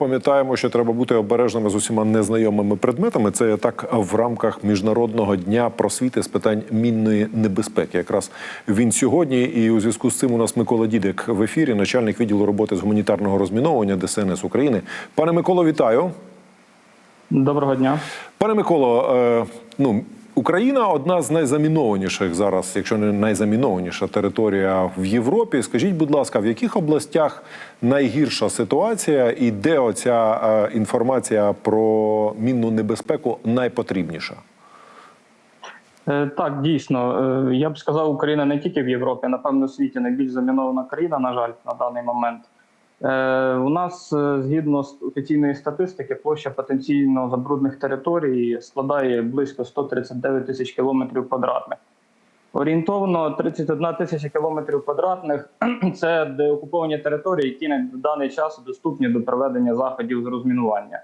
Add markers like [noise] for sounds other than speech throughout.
Пам'ятаємо, що треба бути обережними з усіма незнайомими предметами. Це так в рамках міжнародного дня просвіти з питань мінної небезпеки. Якраз він сьогодні, і у зв'язку з цим у нас Микола Дідик в ефірі, начальник відділу роботи з гуманітарного розміновування ДСНС України. Пане Миколо, вітаю. Доброго дня. Пане Миколо, е, ну Україна одна з найзамінованіших зараз, якщо не найзамінованіша територія в Європі. Скажіть, будь ласка, в яких областях найгірша ситуація і де оця е, інформація про мінну небезпеку найпотрібніша? Е, Так, дійсно, Е, я б сказав, Україна не тільки в Європі, напевно, у світі найбільш замінована країна, на жаль, на даний момент. Е, У нас, е, згідно з офіційної статистики, площа потенційно забрудних територій складає близько 139 тисяч кілометрів квадратних. Орієнтовно 31 тисяча кілометрів квадратних [clears throat] це деокуповані території, які на даний час доступні до проведення заходів з розмінування.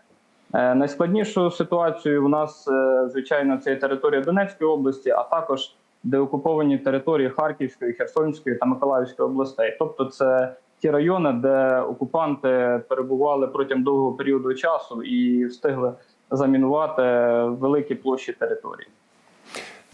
Е, Найскладнішу ситуацію у нас, звичайно, це територія Донецької області, а також деокуповані території Харківської, Херсонської та Миколаївської областей. Тобто, це ті райони, де окупанти перебували протягом довгого періоду часу і встигли замінувати великі площі території.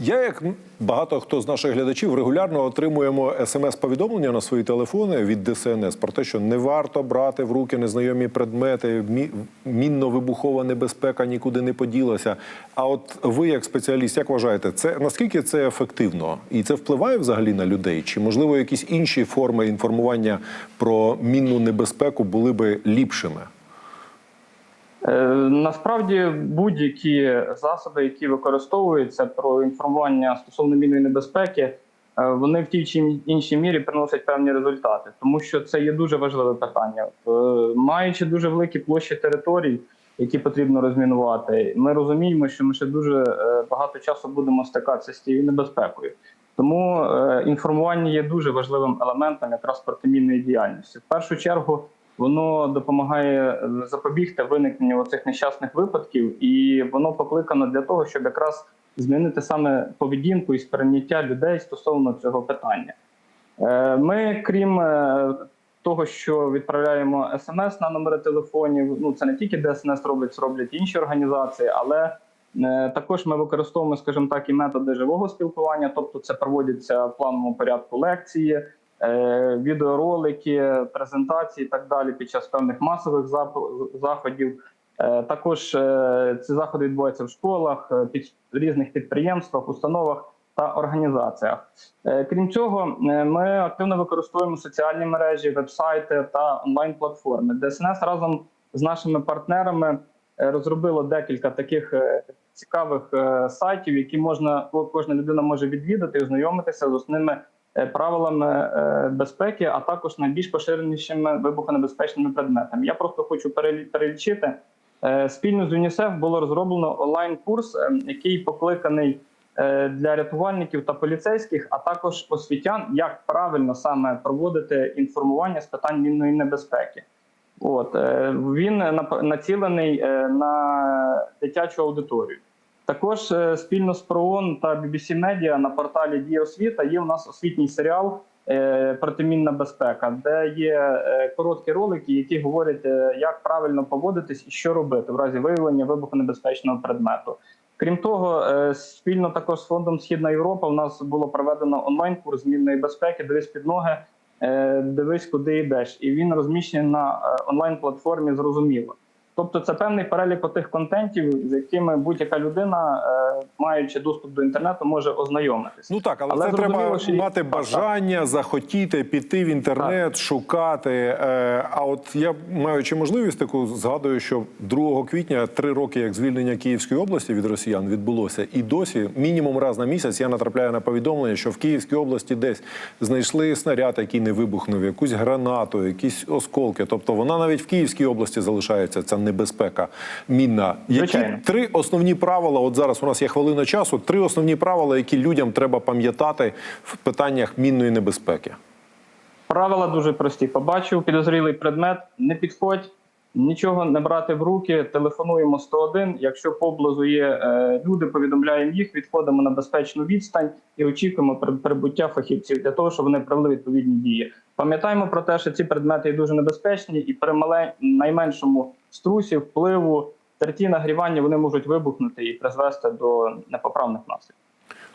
Я, як багато хто з наших глядачів, регулярно отримуємо смс-повідомлення на свої телефони від ДСНС про те, що не варто брати в руки незнайомі предмети, мі- мінно-вибухова небезпека нікуди не поділася. А от ви, як спеціаліст, як вважаєте, це наскільки це ефективно? І це впливає взагалі на людей? Чи можливо якісь інші форми інформування про мінну небезпеку були би ліпшими? Е, Насправді будь-які засоби, які використовуються про інформування стосовно мінної небезпеки, е, вони в тій чи іншій мірі приносять певні результати, тому що це є дуже важливе питання. Е, Маючи дуже великі площі територій, які потрібно розмінувати, ми розуміємо, що ми ще дуже багато часу будемо стикатися з цією небезпекою. Тому інформування є дуже важливим елементом якраз протимінної діяльності. В першу чергу воно допомагає е, запобігти виникненню цих нещасних випадків, і воно покликано для того, щоб якраз змінити саме поведінку і сприйняття людей стосовно цього питання. Е, Ми, крім е, того, що відправляємо смс на номери телефонів, ну це не тільки ДСНС роблять, роблять інші організації, але також ми використовуємо, скажімо так, і методи живого спілкування, тобто це проводяться в плановому порядку лекції, відеоролики, презентації і так далі під час певних масових заходів. Е, Також е, ці заходи відбуваються в школах, е, під різних підприємствах, установах та організаціях. Е, Крім цього, е, ми активно використовуємо соціальні мережі, вебсайти та онлайн-платформи. ДСНС разом з нашими партнерами е, розробило декілька таких е, цікавих е, сайтів, які можна кожна людина може відвідати і ознайомитися з основними е, правилами е, безпеки, а також найбільш поширенішими вибухонебезпечними предметами. Я просто хочу перелічити. Е, Спільно з ЮНІСЕФ було розроблено онлайн-курс, е, який покликаний е, для рятувальників та поліцейських, а також освітян, як правильно саме проводити інформування з питань мінної небезпеки. От е, він націлений е, на дитячу аудиторію. Також е, спільно з ПРООН та BBC Media на порталі Дія освіта є у нас освітній серіал е, Протимінна безпека, де є е, короткі ролики, які говорять, як правильно поводитись і що робити в разі виявлення вибухонебезпечного предмету. Крім того, спільно також з фондом Східна Європа у нас було проведено онлайн-курс змінної безпеки. Дивись під ноги, дивись, куди йдеш. І він розміщений на онлайн-платформі зрозуміло. Тобто, це певний перелік тих контентів, з якими будь-яка людина, е, маючи доступ до інтернету, може ознайомитися. Ну так, але, Але це треба що- мати Так, так. бажання, захотіти піти в інтернет, шукати. Е, А от я маючи можливість таку згадую, що 2 квітня, три роки як звільнення Київської області від росіян відбулося, і досі мінімум раз на місяць я натрапляю на повідомлення, що в Київській області десь знайшли снаряд, який не вибухнув, якусь гранату, якісь осколки. Тобто вона навіть в Київській області залишається ця небезпека мінна. Які Звичайно. три основні правила? От зараз у нас є хвилина часу. Три основні правила, які людям треба пам'ятати в питаннях мінної небезпеки. Правила дуже прості. Побачив підозрілий предмет, не підходь, Нічого не брати в руки, телефонуємо 101. Якщо поблизу є е, люди, повідомляємо їх, відходимо на безпечну відстань і очікуємо при- прибуття фахівців для того, щоб вони провели відповідні дії. Пам'ятаємо про те, що ці предмети є дуже небезпечні, і при найменшому струсі, впливу, терті нагрівання вони можуть вибухнути і призвести до непоправних наслідків.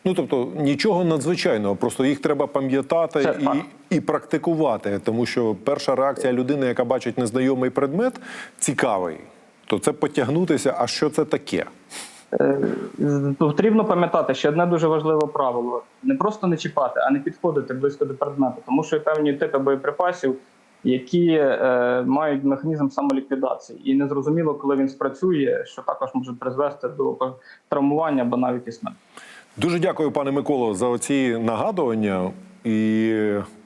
Ну тобто нічого надзвичайного, просто їх треба пам'ятати і, і практикувати, тому що перша реакція людини, яка бачить незнайомий предмет, цікавий, то це потягнутися. А що це таке? Е, Потрібно пам'ятати ще одне дуже важливе правило: не просто не чіпати, а не підходити близько до предмету, тому що певні типи боєприпасів, які е, мають механізм самоліквідації, і незрозуміло, коли він спрацює, що також може призвести до травмування або навіть і смерті. Дуже дякую, пане Миколо, за оці нагадування. І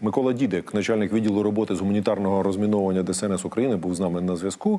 Микола Дідик, начальник відділу роботи з гуманітарного розміновування ДСНС України, був з нами на зв'язку.